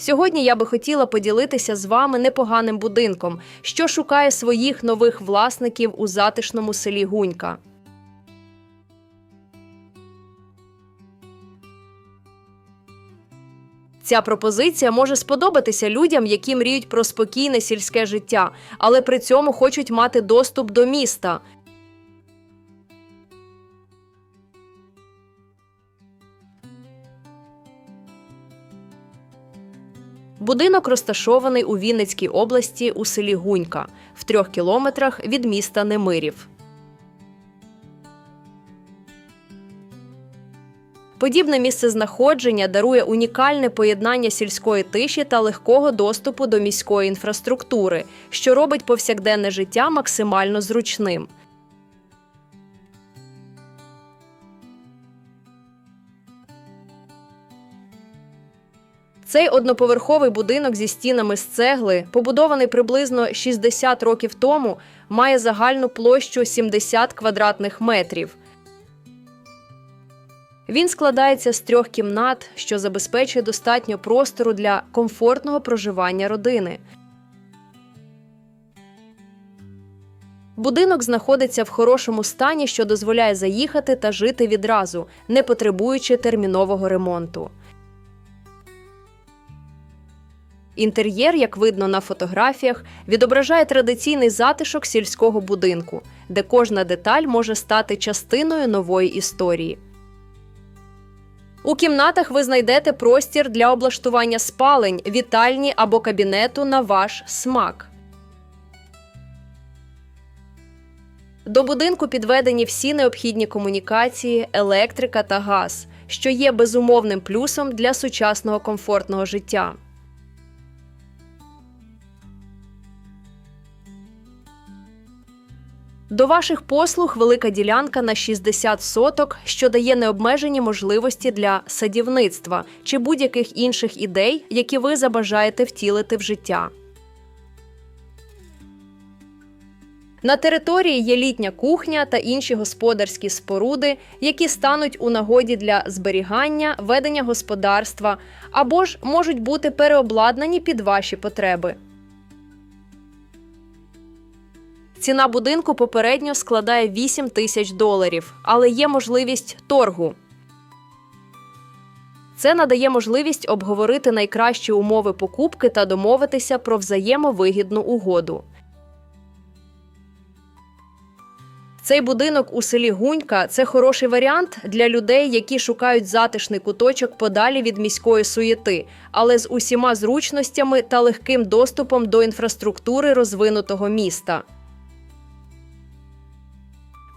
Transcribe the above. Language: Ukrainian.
Сьогодні я би хотіла поділитися з вами непоганим будинком, що шукає своїх нових власників у затишному селі Гунька. Ця пропозиція може сподобатися людям, які мріють про спокійне сільське життя, але при цьому хочуть мати доступ до міста. Будинок розташований у Вінницькій області у селі Гунька в трьох кілометрах від міста Немирів. Подібне місцезнаходження дарує унікальне поєднання сільської тиші та легкого доступу до міської інфраструктури, що робить повсякденне життя максимально зручним. Цей одноповерховий будинок зі стінами з цегли, побудований приблизно 60 років тому, має загальну площу 70 квадратних метрів. Він складається з трьох кімнат, що забезпечує достатньо простору для комфортного проживання родини. Будинок знаходиться в хорошому стані, що дозволяє заїхати та жити відразу, не потребуючи термінового ремонту. Інтер'єр, як видно на фотографіях, відображає традиційний затишок сільського будинку, де кожна деталь може стати частиною нової історії. У кімнатах ви знайдете простір для облаштування спалень, вітальні або кабінету на ваш смак. До будинку підведені всі необхідні комунікації, електрика та газ, що є безумовним плюсом для сучасного комфортного життя. До ваших послуг велика ділянка на 60 соток, що дає необмежені можливості для садівництва чи будь-яких інших ідей, які ви забажаєте втілити в життя. На території є літня кухня та інші господарські споруди, які стануть у нагоді для зберігання, ведення господарства або ж можуть бути переобладнані під ваші потреби. Ціна будинку попередньо складає 8 тисяч доларів, але є можливість торгу. Це надає можливість обговорити найкращі умови покупки та домовитися про взаємовигідну угоду. Цей будинок у селі Гунька це хороший варіант для людей, які шукають затишний куточок подалі від міської суєти, але з усіма зручностями та легким доступом до інфраструктури розвинутого міста.